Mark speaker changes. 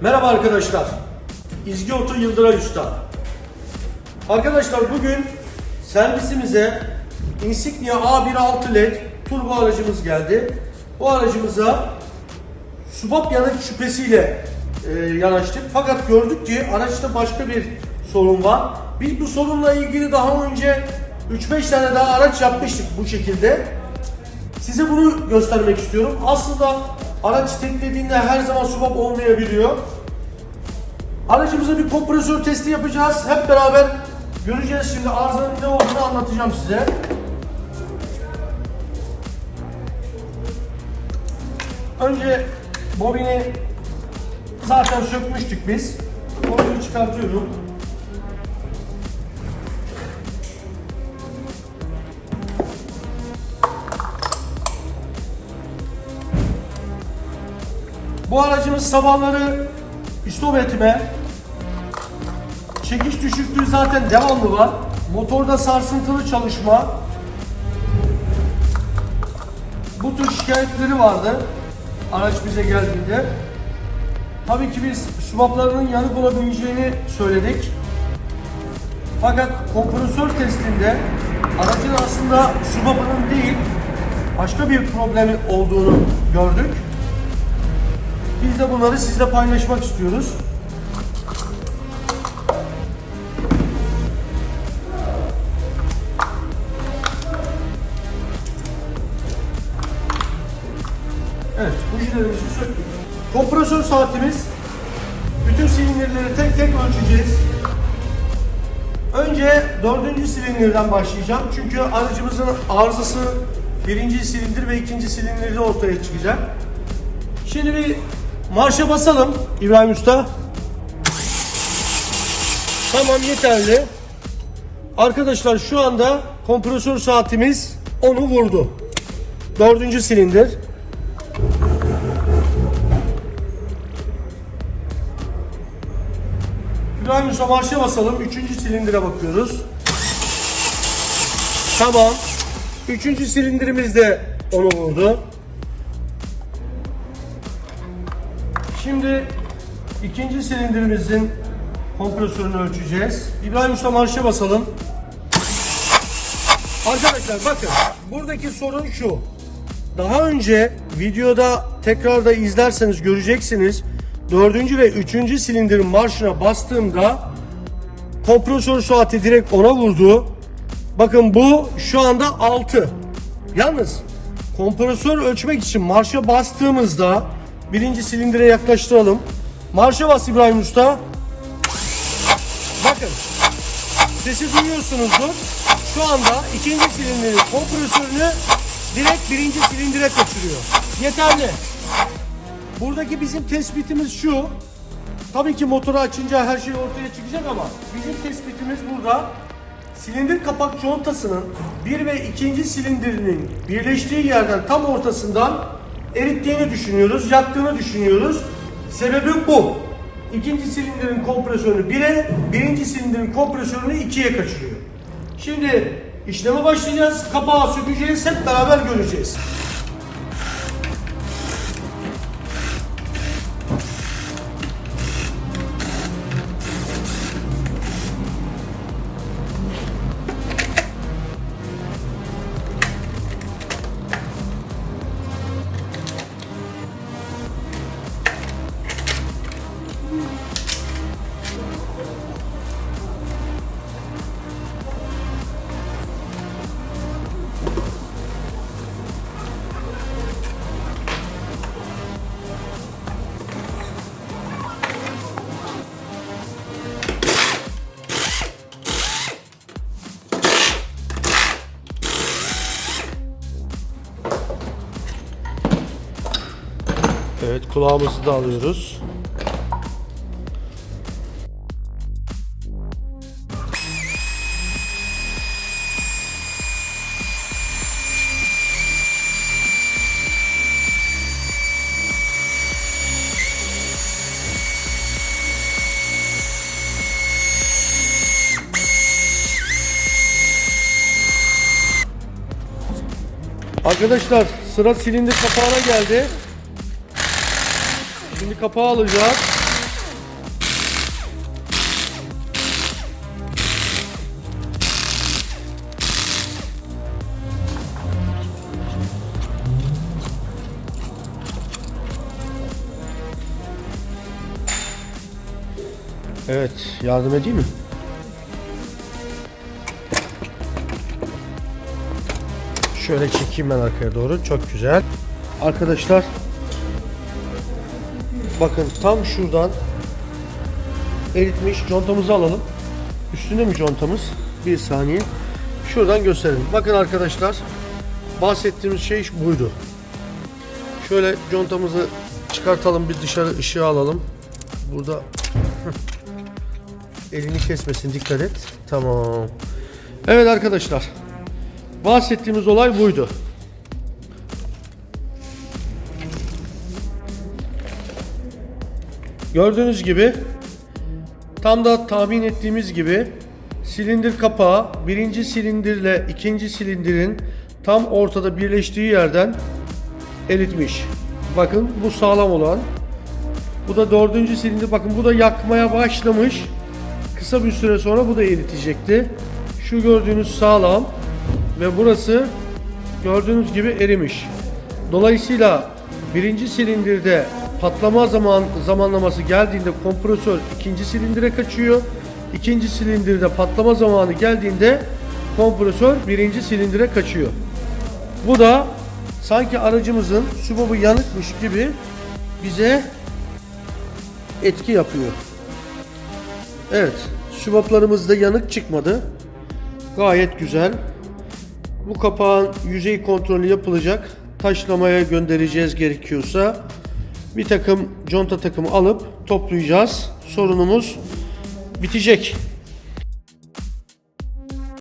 Speaker 1: Merhaba arkadaşlar. İzgi Oto Yıldıray Usta. Arkadaşlar bugün servisimize Insignia A16 LED turbo aracımız geldi. Bu aracımıza subap yanık şüphesiyle e, yanaştık. Fakat gördük ki araçta başka bir sorun var. Biz bu sorunla ilgili daha önce 3-5 tane daha araç yapmıştık bu şekilde. Size bunu göstermek istiyorum. Aslında araç teklediğinde her zaman subap olmayabiliyor. Aracımıza bir kompresör testi yapacağız. Hep beraber göreceğiz şimdi arızanın ne olduğunu anlatacağım size. Önce bobini zaten sökmüştük biz. Bobini çıkartıyorum. Bu aracımız sabahları istop etme, çekiş düşüklüğü zaten devamlı var. Motorda sarsıntılı çalışma. Bu tür şikayetleri vardı araç bize geldiğinde. Tabii ki biz subaplarının yanık olabileceğini söyledik. Fakat kompresör testinde aracın aslında subapının değil başka bir problemi olduğunu gördük. Biz de bunları sizle paylaşmak istiyoruz. Evet, bujilerimizi söktük. Kompresör saatimiz. Bütün silindirleri tek tek ölçeceğiz. Önce dördüncü silindirden başlayacağım. Çünkü aracımızın arızası birinci silindir ve ikinci silindirde ortaya çıkacak. Şimdi bir marşa basalım İbrahim Usta. Tamam yeterli. Arkadaşlar şu anda kompresör saatimiz onu vurdu. Dördüncü silindir. İbrahim Usta marşa basalım. Üçüncü silindire bakıyoruz. Tamam. Üçüncü silindirimiz de onu vurdu. Şimdi ikinci silindirimizin kompresörünü ölçeceğiz. İbrahim Usta marşa basalım. Arkadaşlar bakın buradaki sorun şu. Daha önce videoda tekrarda izlerseniz göreceksiniz. Dördüncü ve üçüncü silindirin marşına bastığımda kompresör saati direkt ona vurdu. Bakın bu şu anda 6. Yalnız kompresör ölçmek için marşa bastığımızda birinci silindire yaklaştıralım. Marşa bas İbrahim Usta. Bakın sesi duyuyorsunuzdur. Şu anda ikinci silindirin kompresörünü direkt birinci silindire kaçırıyor. Yeterli. Buradaki bizim tespitimiz şu. Tabii ki motoru açınca her şey ortaya çıkacak ama bizim tespitimiz burada silindir kapak contasının bir ve ikinci silindirinin birleştiği yerden tam ortasından erittiğini düşünüyoruz, yaktığını düşünüyoruz. Sebebi bu. İkinci silindirin kompresörünü 1'e, birinci silindirin kompresörünü 2'ye kaçırıyor. Şimdi işleme başlayacağız. Kapağı sökeceğiz. Hep beraber göreceğiz. Evet kulağımızı da alıyoruz. Arkadaşlar sıra silindir kapağına geldi. Şimdi kapağı alacağız. Evet, yardım edeyim mi? Şöyle çekeyim ben arkaya doğru. Çok güzel. Arkadaşlar bakın tam şuradan eritmiş contamızı alalım. Üstünde mi contamız? Bir saniye. Şuradan gösterelim. Bakın arkadaşlar bahsettiğimiz şey buydu. Şöyle contamızı çıkartalım bir dışarı ışığı alalım. Burada elini kesmesin dikkat et. Tamam. Evet arkadaşlar. Bahsettiğimiz olay buydu. Gördüğünüz gibi tam da tahmin ettiğimiz gibi silindir kapağı birinci silindirle ikinci silindirin tam ortada birleştiği yerden eritmiş. Bakın bu sağlam olan. Bu da dördüncü silindir. Bakın bu da yakmaya başlamış. Kısa bir süre sonra bu da eritecekti. Şu gördüğünüz sağlam ve burası gördüğünüz gibi erimiş. Dolayısıyla birinci silindirde patlama zaman zamanlaması geldiğinde kompresör ikinci silindire kaçıyor. İkinci silindirde patlama zamanı geldiğinde kompresör birinci silindire kaçıyor. Bu da sanki aracımızın subabı yanıkmış gibi bize etki yapıyor. Evet, subaplarımızda yanık çıkmadı. Gayet güzel. Bu kapağın yüzey kontrolü yapılacak. Taşlamaya göndereceğiz gerekiyorsa. Bir takım conta takımı alıp toplayacağız. Sorunumuz bitecek.